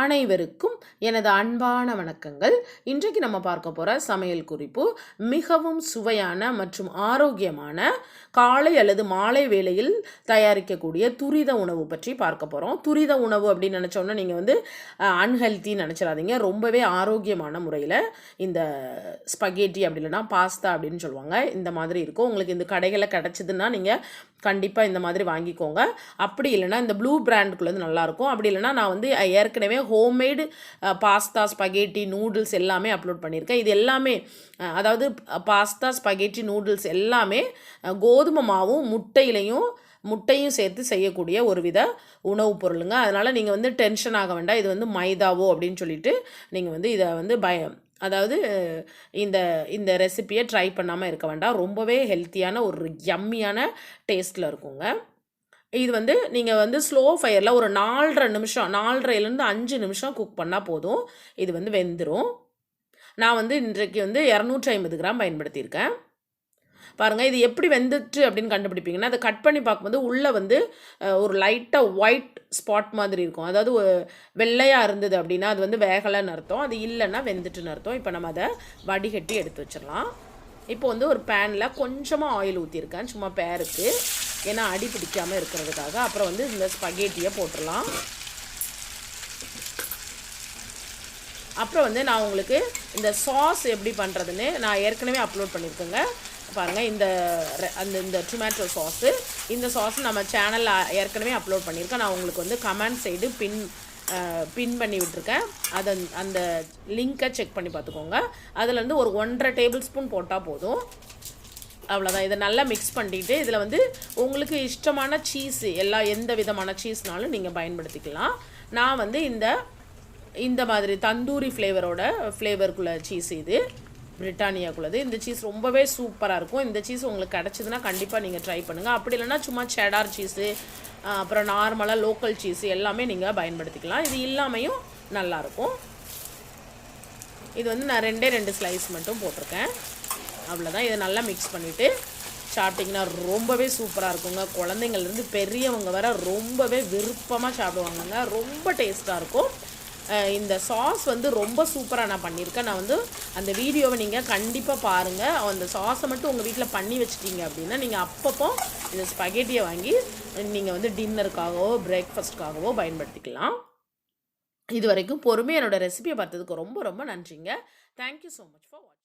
அனைவருக்கும் எனது அன்பான வணக்கங்கள். இன்றைக்கு நம்ம பார்க்க போகிற சமையல் குறிப்பு மிகவும் சுவையான மற்றும் ஆரோக்கியமான காலை அல்லது மாலை வேளையில் தயாரிக்கக்கூடிய துரித உணவு பற்றி பார்க்க போகிறோம் துரித உணவு அப்படின்னு நினச்சோன்னா நீங்கள் வந்து அன்ஹெல்த்தின்னு நினச்சிடாதீங்க. ரொம்பவே ஆரோக்கியமான முறையில் இந்த ஸ்பகேட்டி அப்படி இல்லைன்னா பாஸ்தா அப்படின்னு சொல்லுவாங்க. இந்த மாதிரி இருக்கும். உங்களுக்கு இந்த கடைகளில் கிடச்சிதுன்னா நீங்கள் கண்டிப்பாக இந்த மாதிரி வாங்கிக்கோங்க. அப்படி இல்லைன்னா இந்த ப்ளூ பிராண்டுக்குள்ளது நல்லாயிருக்கும் அப்படி இல்லைன்னா நான் வந்து ஏற்கனவே ஹோம்மேடு பாஸ்தா ஸ்பகேட்டி நூடுல்ஸ் எல்லாமே அப்லோட் பண்ணியிருக்கேன். இது எல்லாமே அதாவது பாஸ்தா ஸ்பகேட்டி நூடுல்ஸ் எல்லாமே கோதுமை மாவும் முட்டையிலையும் முட்டையும் சேர்த்து செய்யக்கூடிய ஒரு வித உணவுப் பொருளுங்க. அதனால் நீங்கள் வந்து டென்ஷன் ஆக வேண்டாம். இது வந்து மைதாவோ அப்படின்னு சொல்லிட்டு நீங்கள் வந்து இதை வந்து பய அதாவது இந்த இந்த ரெசிப்பியை ட்ரை பண்ணாமல் இருக்க வேண்டாம். ரொம்பவே ஹெல்த்தியான ஒரு யம்மியான டேஸ்ட்டில் இருக்குங்க. இது வந்து நீங்கள் வந்து ஸ்லோ ஃபயரில் ஒரு நாலரை நிமிஷம் நாலரைலேருந்து அஞ்சு நிமிஷம் குக் பண்ணால் போதும். இது வந்து வெந்துடும் நான் வந்து இன்றைக்கு வந்து இரநூற்றி ஐம்பது கிராம் பயன்படுத்தியிருக்கேன். பாருங்கள் இது எப்படி வெந்துட்டு அப்படின்னு கண்டுபிடிப்பீங்கன்னா அதை கட் பண்ணி பார்க்கும்போது உள்ளே வந்து ஒரு லைட்டாக ஒயிட் ஸ்பாட் மாதிரி இருக்கும். அதாவது வெள்ளையாக இருந்தது அப்படின்னா அது வந்து வேகலைன்னு அர்த்தம். அது இல்லைன்னா வெந்துட்டுன்னு அர்த்தம். இப்போ நம்ம அதை வடிகட்டி எடுத்து வச்சிடலாம். இப்போ வந்து ஒரு பேனில் கொஞ்சமாக ஆயில் ஊற்றிருக்கேன் சும்மா பேருக்கு ஏன்னா அடி பிடிக்காமல் இருக்கிறதுக்காக. அப்புறம் வந்து இந்த ஸ்பகேட்டியை போட்டுடலாம். அப்புறம் வந்து நான் உங்களுக்கு இந்த சாஸ் எப்படி பண்ணுறதுன்னு நான் ஏற்கனவே அப்லோட் பண்ணியிருக்கேங்க. பாருங்கள் இந்த ரெ- அந்த இந்த டொமேட்டோ சாஸு இந்த சாஸ் நம்ம சேனலில் ஏற்கனவே அப்லோட் பண்ணியிருக்கேன். நான் உங்களுக்கு வந்து கமெண்ட் சைடு பின் பின் பண்ணி விட்டுருக்கேன். அதை அந்த லிங்க்கை செக் பண்ணி பார்த்துக்கோங்க. அதில் வந்து ஒரு ஒன்றரை டேபிள் ஸ்பூன் போட்டால் போதும். அவ்வளோதான் இதை நல்லா மிக்ஸ் பண்ணிட்டு இதில் வந்து உங்களுக்கு இஷ்டமான சீஸ் எல்லா எந்த விதமான சீஸ்னாலும் நீங்கள் பயன்படுத்திக்கலாம். நான் வந்து இந்த இந்த மாதிரி தந்தூரி ஃப்ளேவரோட ஃப்ளேவருக்குள்ள சீஸ் இது. பிரிட்டானியாக்குள்ளது. இந்த சீஸ் ரொம்பவே சூப்பராக இருக்கும். இந்த சீஸ் உங்களுக்கு கிடச்சிதுன்னா கண்டிப்பாக நீங்கள் ட்ரை பண்ணுங்கள் அப்படி இல்லைன்னா சும்மா செடார் சீஸு அப்புறம் நார்மலாக லோக்கல் சீஸ் எல்லாமே நீங்கள் பயன்படுத்திக்கலாம். இது இல்லாமையும் நல்லாயிருக்கும் இது வந்து நான் ரெண்டே ரெண்டு ஸ்லைஸ் மட்டும் போட்டிருக்கேன். அவ்வளோதான் இதை நல்லா மிக்ஸ் பண்ணிவிட்டு சாப்பிட்டிங்கன்னா ரொம்பவே சூப்பராக இருக்குங்க. குழந்தைங்கள்லேருந்து பெரியவங்க வர ரொம்பவே விருப்பமாக சாப்பிடுவாங்கங்க. ரொம்ப டேஸ்ட்டாக இருக்கும். இந்த சாஸ் வந்து ரொம்ப சூப்பராக நான் பண்ணியிருக்கேன். நான் வந்து அந்த வீடியோவை நீங்கள் கண்டிப்பாக பாருங்கள் அந்த சாஸை மட்டும் உங்கள் வீட்டில் பண்ணி வச்சுட்டீங்க அப்படின்னா நீங்கள் அப்பப்போ இந்த ஸ்பகேட்டியை வாங்கி நீங்கள் வந்து டின்னருக்காகவோ பிரேக்ஃபாஸ்ட்காகவோ பயன்படுத்திக்கலாம். இது வரைக்கும் பொறுமையாக என்னோடய ரெசிபியை பார்த்ததுக்கு ரொம்ப ரொம்ப நன்றிங்க. தேங்க்யூ ஸோ மச் ஃபார் வாட்சிங்